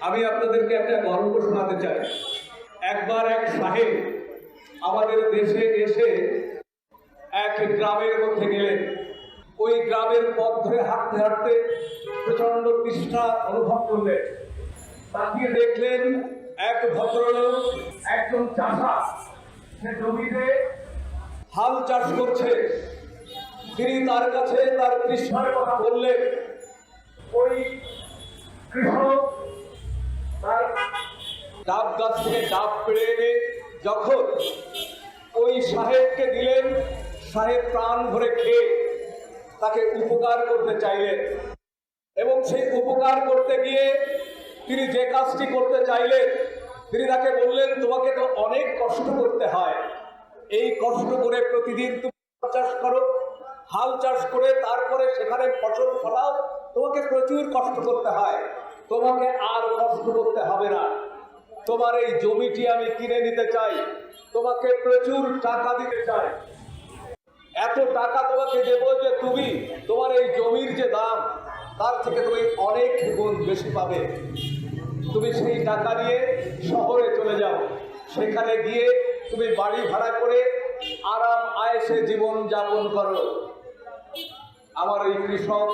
আমি আপনাদেরকে একটা গল্প শোনাতে চাই। একবার এক সাহেব আমাদের দেশে এসে এক গ্রামের মধ্যে গেলেন। ওই গ্রামের পথ ধরে হাঁটতে হাঁটতে প্রচণ্ড তৃষ্ণা অনুভব করলেন। তাকিয়ে দেখলেন এক ভদ্রলোক, একজন চাষা। সে জমিতে হাল চাষ করছে। তিনি তার কাছে তার তৃষ্ণার কথা বললেন। ওই কৃষক ডাব গাছ থেকে ডাব পেড়ে এনে যখন ওই সাহেবকে দিলেন, সাহেব প্রাণ ভরে খেয়ে তাকে উপকার করতে চাইলেন। এবং সেই উপকার করতে গিয়ে তিনি যে কাজটি করতে চাইলেন, তিনি তাকে বললেন, তোমাকে তো অনেক কষ্ট করতে হয়। এই কষ্ট করে প্রতিদিন তুমি চাষ করো, হাল চাষ করে তারপরে সেখানে ফসল ফলাও। তোমাকে প্রচুর কষ্ট করতে হয়। তোমাকে আর কষ্ট করতে হবে না। তোমার এই জমিটি আমি কিনে নিতে চাই। তোমাকে প্রচুর টাকা দিতে চাই। এত টাকা তোমাকে দেব যে তুমি তোমার এই জমির যে দাম, তার থেকে তুমি অনেক গুণ বেশি পাবে। তুমি সেই টাকা নিয়ে শহরে চলে যাও। সেখানে গিয়ে তুমি বাড়ি ভাড়া করে আরাম আয়েসে জীবন যাপন করো। আমার ওই কৃষক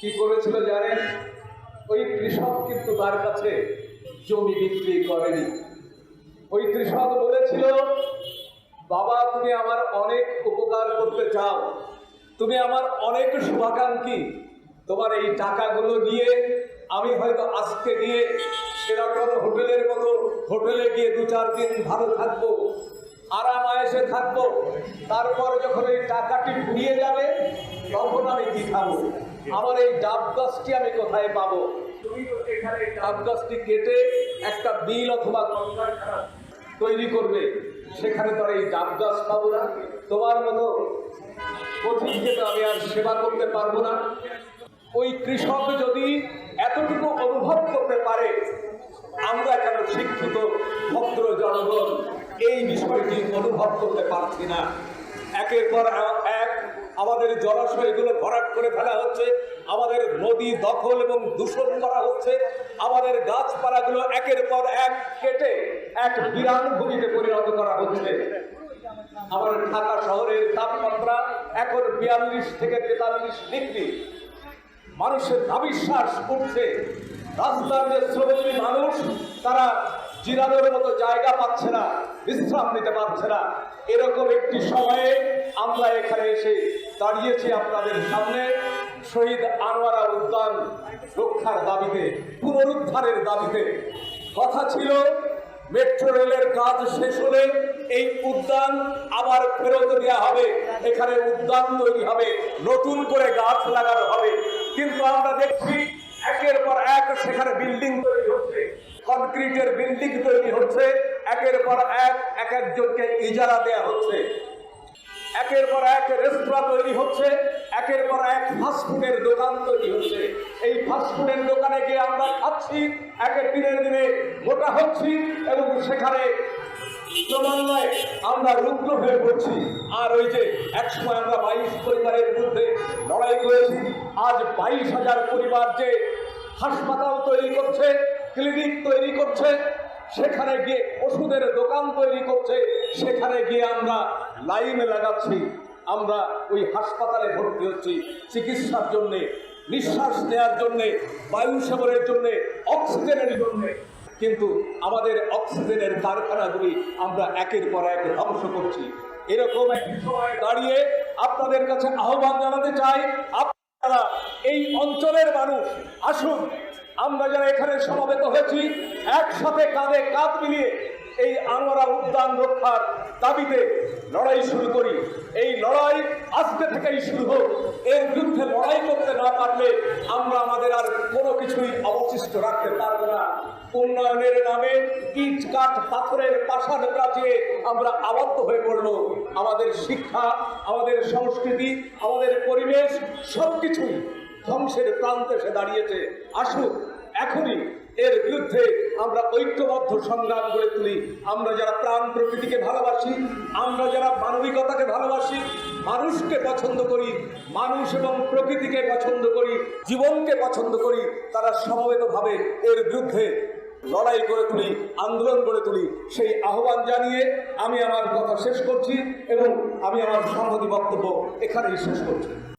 কি করেছিল জানেন? ওই কৃষক কিন্তু তার কাছে জমি বিক্রি করেনি। ওই কৃষক বলেছিল, বাবা, তুমি আমার অনেক উপকার করতে চাও। তুমি আমার অনেক শুভাকাঙ্ক্ষী। তোমার এই টাকাগুলো নিয়ে আমি হয়তো আজকে গিয়ে সেরকম হোটেলের মতো হোটেলে গিয়ে দু চার দিন ভালো থাকব। আরাম আয়েসে থাকব। তারপর যখন এই টাকাটি ফুরিয়ে যাবে, তখন আমি কি খাব? আমার এই ডাব গাছটি আমি কোথায় পাবো? ডাব গাছটি কেটে একটা বিল অথবা তৈরি করবে। সেখানে তো এই ডাব গাছ পাবো না। তোমার মতো কঠিনকে তো আমি আর সেবা করতে পারব না। ওই কৃষক যদি এতটুকু অনুভব করতে পারে, আমরা কেন শিক্ষিত, ভদ্র এই বিষয়টি অনুভব করতে পারছি না। একের পর এক আমাদের জলাশয়গুলো ভরাট করে ফেলা হচ্ছে। আমাদের নদী দখল এবং দূষণ করা হচ্ছে। আমাদের গাছপালাগুলো একের পর এক কেটে এক বিরান ভূমিতে পরিণত করা হচ্ছে। আমাদের ঢাকা শহরের তাপমাত্রা এখন বিয়াল্লিশ থেকে তেতাল্লিশ ডিগ্রি। মানুষের নাবিশ্বাস উঠছে রাস্তার যে শ্রমজীবী মানুষ, তারা জিরানোর মতো জায়গা পাচ্ছে না, বিশ্রাম নিতে পারছে না। এরকম একটি সময়ে আমরা এখানে এসে দাঁড়িয়েছি আপনাদের সামনে। শহীদ আনোয়ারা উদ্যান রক্ষার দাবিতে, পুনরুদ্ধারের দাবিতে। কথা ছিল, মেট্রো রেলের কাজ শেষ হলে এই উদ্যান আবার ফেরত দেওয়া হবে। এখানে উদ্যান তৈরি হবে, নতুন করে গাছ লাগানো হবে। কিন্তু আমরা দেখছি একের পর এক সেখানে বিল্ডিং তৈরি হচ্ছে। কনক্রিটের বিল্ডিং তৈরি হচ্ছে। একের পর এক এক একজনকে ইজারা দেয়া হচ্ছে। একের পর এক রেস্তোরাঁ তৈরি হচ্ছে। একের পর এক ফাস্টফুডের দোকান তৈরি হচ্ছে। এই ফাস্টফুডের দোকানে গিয়ে আমরা খাচ্ছি। একের দিনের দিনে মোটা হচ্ছি এবং সেখানে ক্রমান্বয়ে আমরা রুগ্ন হয়ে পড়ছি। আর ওই যে একসময় আমরা বাইশ পরিবারের বিরুদ্ধে লড়াই করেছি। আজ বাইশ হাজার পরিবার যে হাসপাতাল তৈরি করছে। ক্লিনিক তৈরি করছে, সেখানে গিয়ে ওষুধের দোকান তৈরি করছে, সেখানে গিয়ে আমরা লাইনে লাগাচ্ছি, আমরা ওই হাসপাতালে ভর্তি হচ্ছি। চিকিৎসার জন্যে, নিঃশ্বাস নেওয়ার জন্যে, বায়ু সেবনের জন্যে, অক্সিজেনের জন্যে। কিন্তু আমাদের অক্সিজেনের কারখানাগুলি আমরা একের পর এক ধ্বংস করছি। এরকম এক সময় দাঁড়িয়ে আপনাদের কাছে আহ্বান জানাতে চাই, আপনারা এই অঞ্চলের মানুষ, আসুন আমরা যারা এখানে সমাবেত হয়েছি, একসাথে কাঁধে কাঁধ মিলিয়ে এই আনোয়ারা উদ্যান রক্ষার দাবিতে লড়াই শুরু করি। এই লড়াই আজকে থেকেই শুরু হোক। এর বিরুদ্ধে লড়াই করতে না পারলে আমরা আমাদের আর কোনো কিছুই অবশিষ্ট রাখতে পারব না। উন্নয়নের নামে ইট, কাঠ, পাথরের পাষাণ প্রাচীরে আমরা আবদ্ধ হয়ে পড়ল আমাদের শিক্ষা, আমাদের সংস্কৃতি, আমাদের পরিবেশ সব কিছুই ধ্বংসের প্রান্তে এসে দাঁড়িয়েছে। আসুক, এখনই এর বিরুদ্ধে আমরা ঐক্যবদ্ধ সংগ্রাম গড়ে তুলি। আমরা যারা প্রাণ প্রকৃতিকে ভালোবাসি, আমরা যারা মানবিকতাকে ভালোবাসি, মানুষকে পছন্দ করি, মানুষ এবং প্রকৃতিকে পছন্দ করি, জীবনকে পছন্দ করি, তারা সমবেতভাবে এর বিরুদ্ধে লড়াই করে তুলি, আন্দোলন গড়ে তুলি। সেই আহ্বান জানিয়ে আমি আমার কথা শেষ করছি এবং আমি আমার সংহতি বক্তব্য এখানেই শেষ করছি।